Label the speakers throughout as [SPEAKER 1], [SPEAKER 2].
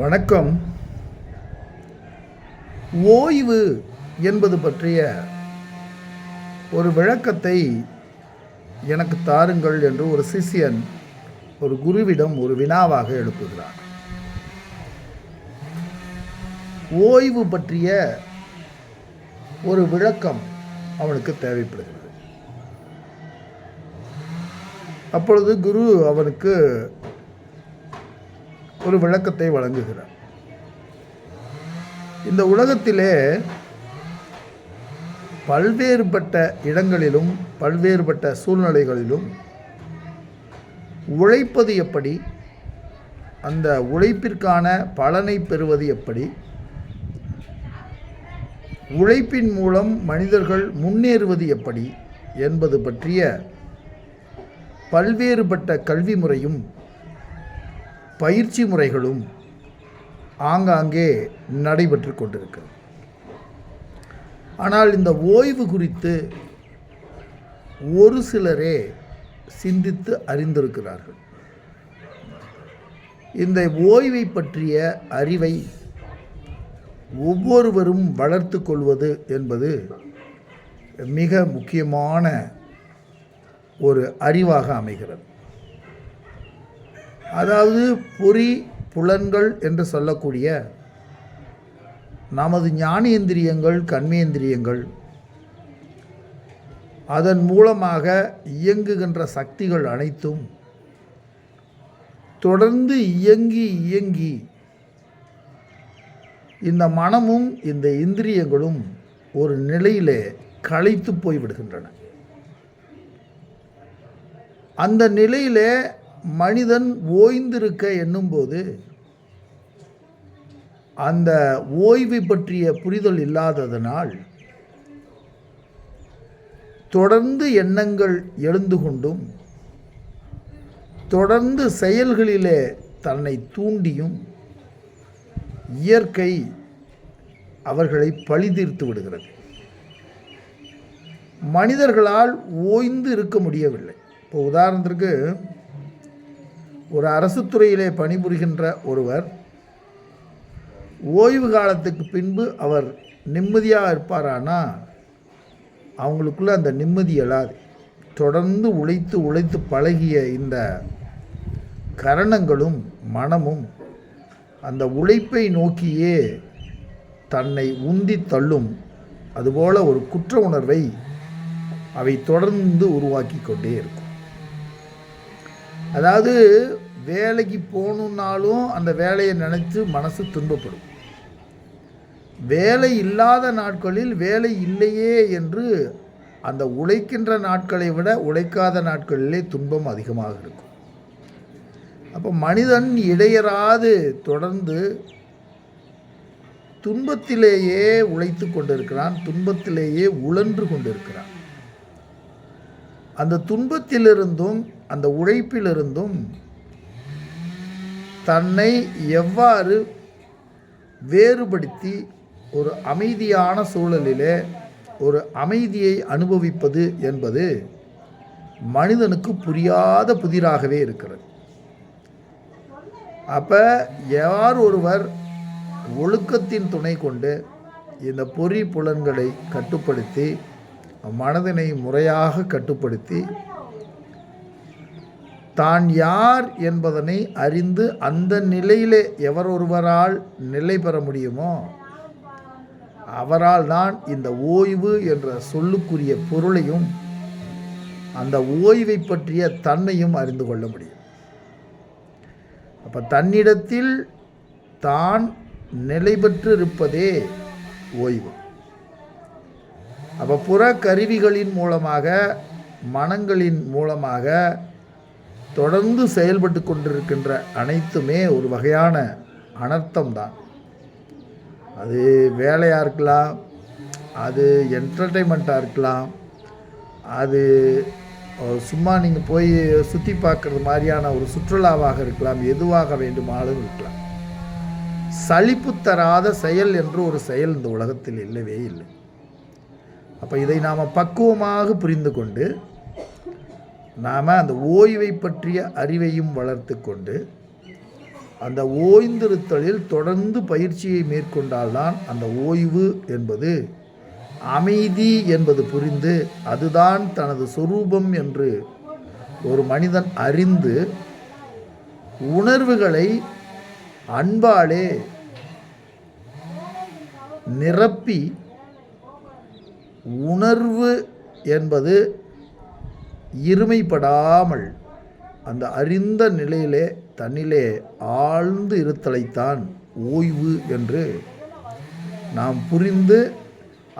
[SPEAKER 1] வணக்கம். ஓய்வு என்பது பற்றிய ஒரு விளக்கத்தை எனக்கு தாருங்கள் என்று ஒரு சிஷ்யன் ஒரு குருவிடம் ஒரு வினாவாக எழுப்புகிறார் ஓய்வு பற்றிய ஒரு விளக்கம் அவனுக்கு தேவைப்படுகிறது. அப்பொழுது குரு அவனுக்கு ஒரு விளக்கத்தை வழங்குகிறார். இந்த உலகத்திலே பல்வேறுபட்ட இடங்களிலும் பல்வேறுபட்ட சூழ்நிலைகளிலும் உழைப்பது எப்படி? அந்த உழைப்பிற்கான பலனை பெறுவது எப்படி? உழைப்பின் மூலம் மனிதர்கள் முன்னேறுவது எப்படி? என்பது பற்றிய பல்வேறுபட்ட கல்வி முறையும் பயிற்சி முறைகளும் ஆங்காங்கே நடைபெற்று கொண்டிருக்கிறது. ஆனால் இந்த ஓய்வு குறித்து ஒரு சிலரே சிந்தித்து அறிந்திருக்கிறார்கள். இந்த ஓய்வை பற்றிய அறிவை ஒவ்வொருவரும் வளர்த்து கொள்வது என்பது மிக முக்கியமான ஒரு அறிவாக அமைகிறது. அதாவது பொறி புலன்கள் என்று சொல்லக்கூடிய நமது ஞானேந்திரியங்கள் கண்மேந்திரியங்கள் அதன் மூலமாக இயங்குகின்ற சக்திகள் அனைத்தும் தொடர்ந்து இயங்கி இயங்கி இந்த மனமும் இந்த இந்திரியங்களும் ஒரு நிலையிலே களைத்து போய்விடுகின்றன. அந்த நிலையிலே மனிதன் ஓய்ந்திருக்க எண்ணும்போது அந்த ஓய்வை பற்றிய புரிதல் இல்லாததனால் தொடர்ந்து எண்ணங்கள் எழுந்து கொண்டும் தொடர்ந்து செயல்களிலே தன்னை தூண்டியும் இயற்கை அவர்களை பழிதீர்த்து விடுகிறது. மனிதர்களால் ஓய்ந்து இருக்க முடியவில்லை. இப்போ உதாரணத்திற்கு ஒரு அரசு துறையிலே பணிபுரிகின்ற ஒருவர் ஓய்வு காலத்துக்கு பின்பு அவர் நிம்மதியாக இருப்பாரானா? அவங்களுக்குள்ள அந்த நிம்மதி எழாது. தொடர்ந்து உழைத்து உழைத்து பழகிய இந்த கரணங்களும் மனமும் அந்த உழைப்பை நோக்கியே தன்னை உந்தி தள்ளும். அதுபோல ஒரு குற்ற உணர்வை அவை தொடர்ந்து உருவாக்கி கொண்டே இருக்கும். அதாவது வேலைக்கு போகணுன்னாலும் அந்த வேலையை நினச்சி மனசு துன்பப்படும். வேலை இல்லாத நாட்களில் வேலை இல்லையே என்று அந்த உழைக்கின்ற நாட்களை விட உழைக்காத நாட்களிலே துன்பம் அதிகமாக இருக்கும். அப்போ மனிதன் இடையராது தொடர்ந்து துன்பத்திலேயே உழைத்து கொண்டிருக்கிறான் துன்பத்திலேயே உழன்று கொண்டிருக்கிறான். அந்த துன்பத்திலிருந்தும் அந்த உழைப்பிலிருந்தும் தன்னை எவ்வாறு வேறுபடுத்தி ஒரு அமைதியான சூழலிலே ஒரு அமைதியை அனுபவிப்பது என்பது மனிதனுக்கு புரியாத புதிராகவே இருக்கிறது. அப்போ யார் ஒருவர் ஒழுக்கத்தின் துணை கொண்டு இந்த பொறி புலன்களை கட்டுப்படுத்தி மனதினை முறையாக கட்டுப்படுத்தி தான் யார் என்பதனை அறிந்து அந்த நிலையிலே எவர் ஒருவரால் நிலை பெற முடியுமோ அவரால் தான் இந்த ஓய்வு என்ற சொல்லுக்குரிய பொருளையும் அந்த ஓய்வை பற்றிய தன்மையும் அறிந்து கொள்ள முடியும். அப்போ தன்னிடத்தில் தான் நிலை பெற்றிருப்பதே ஓய்வு. அப்போ புற கருவிகளின் மூலமாக மனங்களின் மூலமாக தொடர்ந்து செயல்பட்டு கொண்டிருக்கின்ற அனைத்துமே ஒரு வகையான அனர்த்தம் தான் அது வேலையாக இருக்கலாம் அது என்டர்டெயின்மெண்ட்டாக இருக்கலாம் அது சும்மா நீங்கள் போய் சுற்றி பார்க்குறது மாதிரியான ஒரு சுற்றுலாவாக இருக்கலாம் எதுவாக வேண்டுமானாலும் இருக்கலாம். சலிப்பு தராத செயல் என்று ஒரு செயல் இந்த உலகத்தில் இல்லவே இல்லை. அப்போ இதை நாம் பக்குவமாக புரிந்து கொண்டு நாம் அந்த ஓய்வை பற்றிய அறிவையும் வளர்த்து கொண்டு அந்த ஓய்ந்திருத்தலில் தொடர்ந்து பயிற்சியை மேற்கொண்டால்தான் அந்த ஓய்வு என்பது அமைதி என்பது புரிந்து அதுதான் தனது சொரூபம் என்று ஒரு மனிதன் அறிந்து உணர்வுகளை அன்பாலே நிரப்பி உணர்வு என்பது இருமைப்படாமல் அந்த அறிந்த நிலையிலே தன்னிலே ஆழ்ந்து இருத்தலைத்தான் ஓய்வு என்று நாம் புரிந்து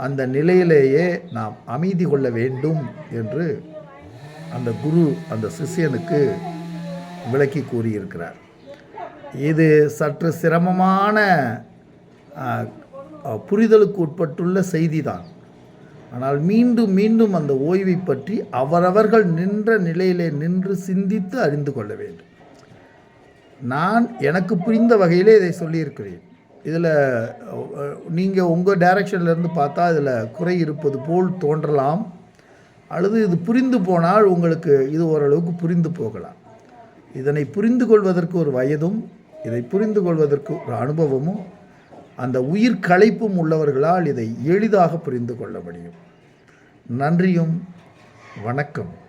[SPEAKER 1] அந்த நிலையிலேயே நாம் அமைதி கொள்ள வேண்டும் என்று அந்த குரு அந்த சிஷ்யனுக்கு விளக்கி கூறியிருக்கிறார். இது சற்று சிரமமான புரிதலுக்கு உட்பட்டுள்ள செய்திதான். ஆனால் மீண்டும் மீண்டும் அந்த ஓய்வை பற்றி அவரவர்கள் நின்ற நிலையிலே நின்று சிந்தித்து அறிந்து கொள்ள வேண்டும். நான் எனக்கு புரிந்த வகையிலே இதை சொல்லியிருக்கிறேன். இதில் நீங்கள் உங்கள் டைரக்ஷன்லேருந்து பார்த்தா இதில் குறை இருப்பது போல் தோன்றலாம். அல்லது இது புரிந்து போனால் உங்களுக்கு இது ஓரளவுக்கு புரிந்து போகலாம். இதனை புரிந்து கொள்வதற்கு ஒரு வயதும் இதை புரிந்து கொள்வதற்கு ஒரு அனுபவமும் அந்த உயிர் களைப்பும் உள்ளவர்களால் இதை எளிதாக புரிந்து கொள்ள முடியும். நன்றியும் வணக்கம்